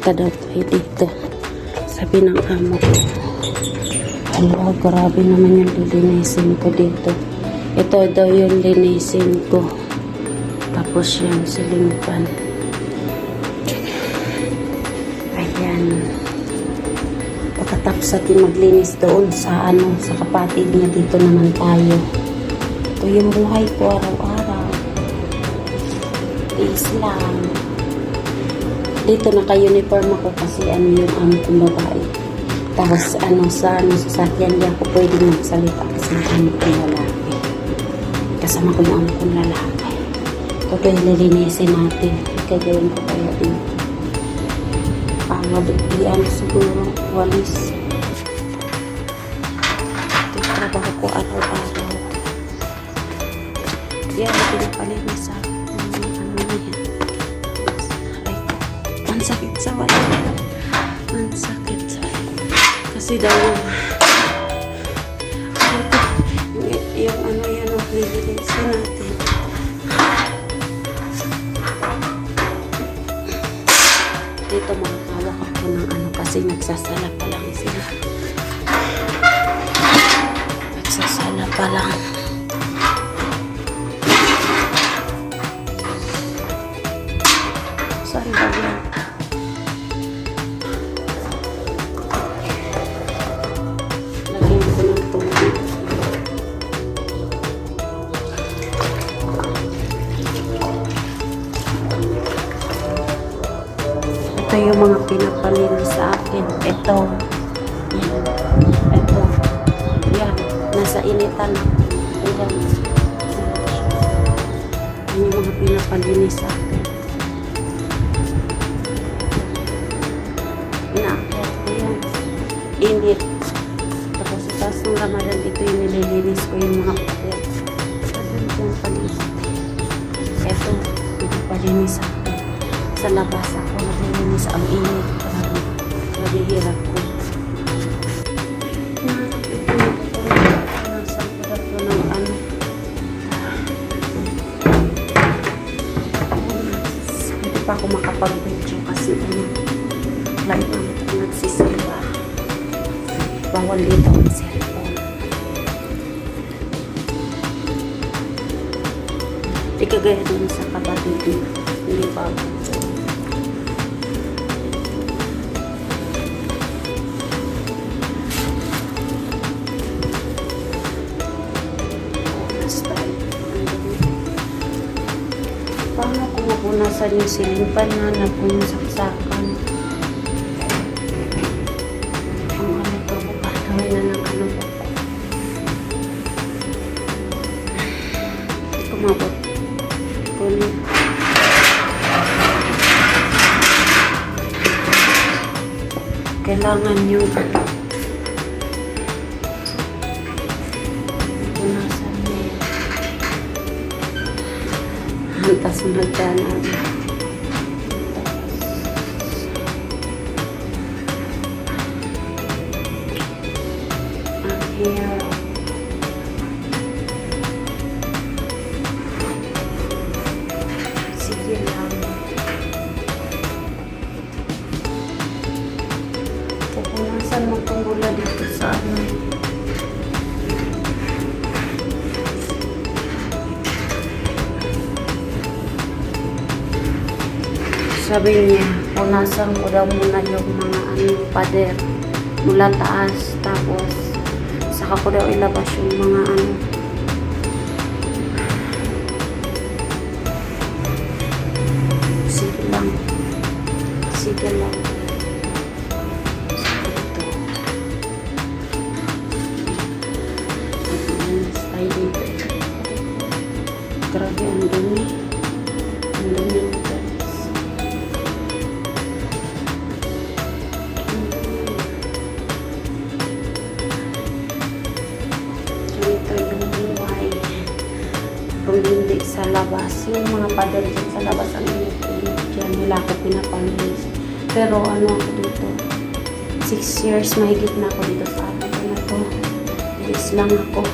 Punta daw tayo dito. Sabi ng amo ko. Hala, grabe naman yung lilinisin ko dito. Ito daw yung linisin ko. Tapos yung silimpan. Ayan. Pagkatapos natin maglinis doon sa ano, sa kapatid niya dito naman tayo. Ito yung buhay ko araw-araw. Peace lang. Dito naka-uniform ako kasi ano yung amo kong babae. Tapos ano sa ano sa sakyan di ako pwede magsalita kasi amo kong lalaki. Kasama ko yung amo kong lalaki. Yung lilinisin natin. Kagayin ko kaya dito. Ah, mabigyan siguro walis. Ito yung trabaho ko araw-araw. Yan, pinapalinis sa ano na yan. Ang sakit sa wala. Ang sakit sa Kasi daw yung yung, ano yan ang lilinisin natin. Dito makakawak ako ng ano kasi nagsasala pa lang sila. Nagsasala pa lang. Ito yung mga pinapalinis sa akin. Ito. Yan. Ito. Yan. Nasa initan. Ayan. Yan yung mga pinapalinis sa akin. Inaakyat ko yan. Init. Tapos sa taas ng ramadan, ito yung nililinis ko yung mga. Saan ko yung palinis? Sa labas ako naglilinis ang init. Grabe. Grabe hirap ko. Ko pa ako makapag-video kasi ano. Live ang nagsisimba. Bawal dito ang cellphone. Di kagaya dun sa kapatid niya. Hindi pa mapunasan yung silimpan na na po yung saksakan? Ang ano to, bukas gawin na ng ano ko. Hindi ko mabot. Kunin. Kailangan yung. Hantas magdanan. Ang hair. Sabi niya, punasan ko daw muna yung mga ano, pader mula taas. Tapos, saka ko daw ilabas yung mga ano. Sige lang. Sige lang. Kung hindi sa labas, yung mga pader dyan sa labas ang dyan, nila ako pinapalinis. Pero ano ako dito, 6 years mahigit na ako dito sa atin ko na to. Tiis lang ako.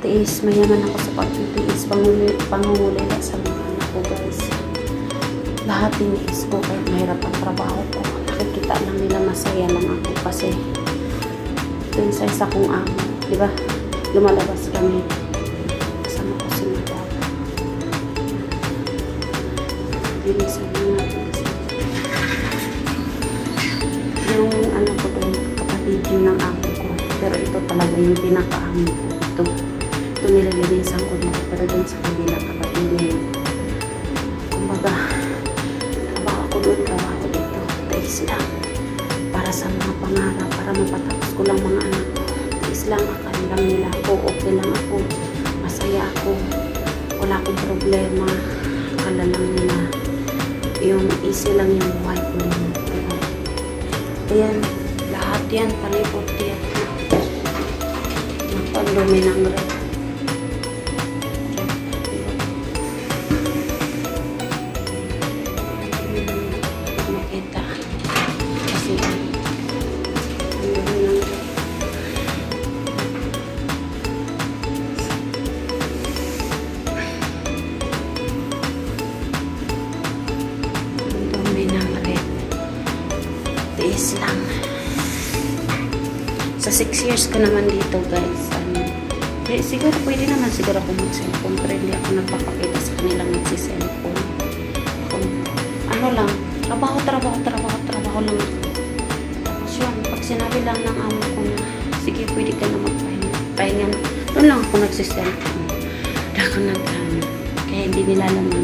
Tiis, mayaman ako sa pagtitiis, panguli, pangungulila sa mga anak ko guys. lahat tiniis ko kahit mahirap ang trabaho ko. Nakikita lang nila masaya lang ako kasi dun sa isa kong amo, di ba? Lumalabas kami. Binisan mo natin. Yung ano ko doon, kapatid yun ng amo ko. Pero ito talaga yung pinaka-amo ko. Ito. Ito nililinisan ko dito. Pero doon sa kabila, kapatid niya yun. Kumbaga, trabaho ko doon, trabaho dito. Tais lang. Para sa mga pangarap, para mapatapos ko lang mga anak ko. Tais lang, akala lang nila ako. Okay lang ako. Masaya ako. Wala akong problema. Akala lang nila. Yung easy lang yung ko. Pero, Ayan, lahat yan, palibot yan. Napandumi ng red. Sa 6 years ko naman dito, guys, ano, eh, siguro pwede naman siguro ako mag-cellphone, pero hindi ako nagpapakita sa kanilang nagsi-cellphone. Kung, ano lang, trabaho, trabaho, trabaho, trabaho lang. Tapos yun, pag sinabi lang ng amo ko na, sige, pwede ka na magpahinga. Pahinga na. Doon lang ako nagsi-cellphone. Wala ko nag, ano, kaya hindi nila alam na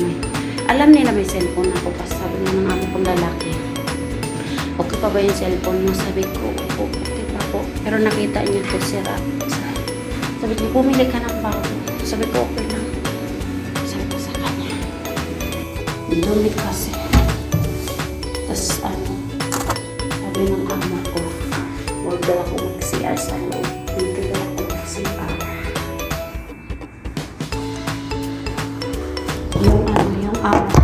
alam nila may cellphone ako, kasi sabi ng amo kong lalaki, okay pa ba yung cellphone mo? Sabi ko, okay po. Pero nakita niya to sira. Sabi ko, bumili ka ng bago. Sabi ko, okay lang. Sabi ko sa kanya. Dumi kasi. Tapos ano, sabi ng ama ko, huwag daw ako mag-CR sa loob. Hindi daw ako mag-CR. Yung ano, yung ama.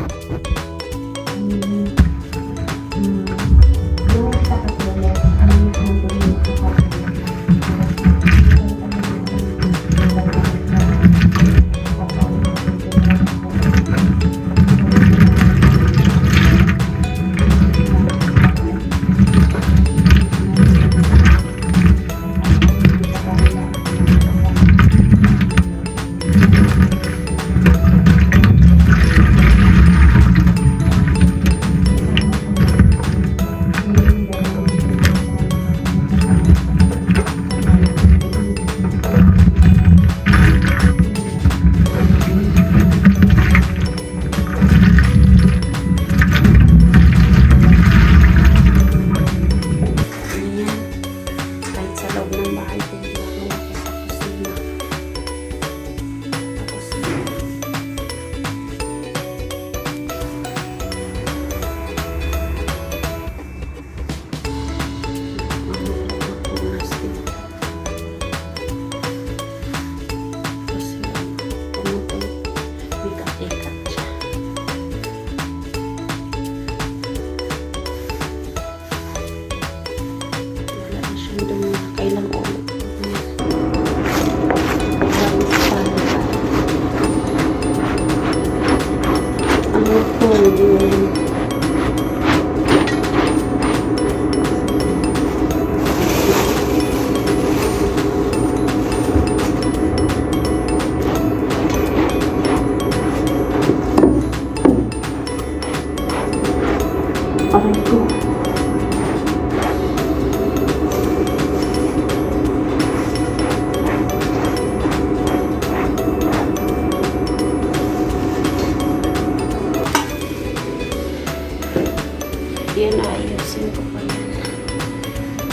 Yan, ayusin ko pa yan.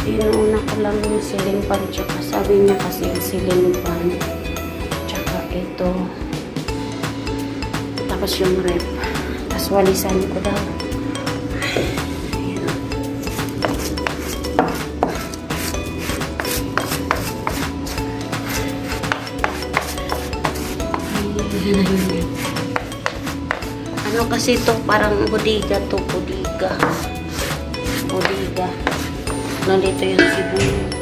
Inuuna ko lang yung ceiling fan, tsaka sabi niya kasi yung ceiling fan. Tsaka ito. Tapos yung rep. Tapos walisan ko daw. Ano kasi to parang bodega to, bodega. Bodega. Nandito yung sibuyo.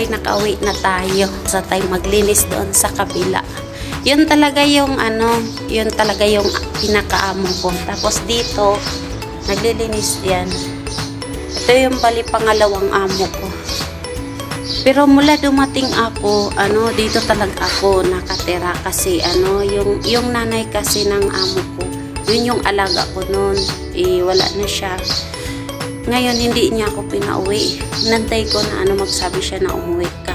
Bahay, nakauwi na tayo. Sa tayo maglinis doon sa kabila. Yun talaga yung ano, yun talaga yung pinakaamo ko. Tapos dito, naglilinis yan. Ito yung bali pangalawang amo ko. Pero mula dumating ako, ano, dito talaga ako nakatira kasi ano, yung yung nanay kasi ng amo ko, yun yung alaga ko noon. Eh wala na siya. Ngayon hindi niya ako pinauwi. Nantay ko na ano magsabi siya na umuwi ka.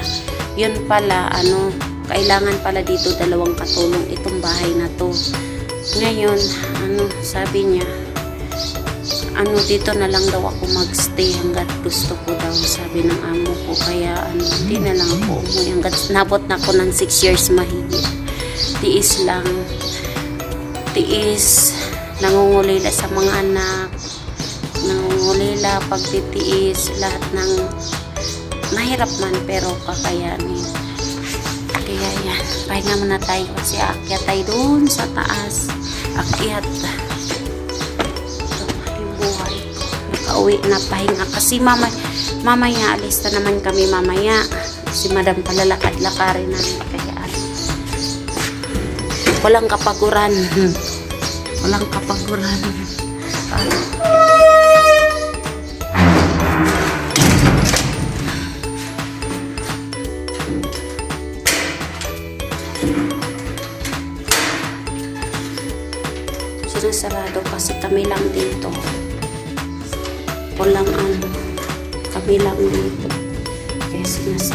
Yun pala ano, kailangan pala dito dalawang katulong itong bahay na to. Ngayon, ano, sabi niya, ano dito na lang daw ako magstay hanggat gusto ko daw sabi ng amo ko kaya ano hindi na lang ako umuwi hanggat nabot na ako ng 6 years mahigit tiis lang tiis nangungulila sa mga anak nangungulila pagtitiis lahat ng mahirap man pero kakayanin. Kaya yan pahinga muna tayo kasi aakyat tayo doon sa taas. Akyat ito yung buhay ko. Nakauwi na pahinga. Kasi mama, mamaya alis na naman kami mamaya. Si madam palalakad-lakarin namin kaya walang kapaguran. Walang kapaguran. ano sinasarado kasi kami lang dito. Walang ano, kami lang dito. Kaya sinasarado.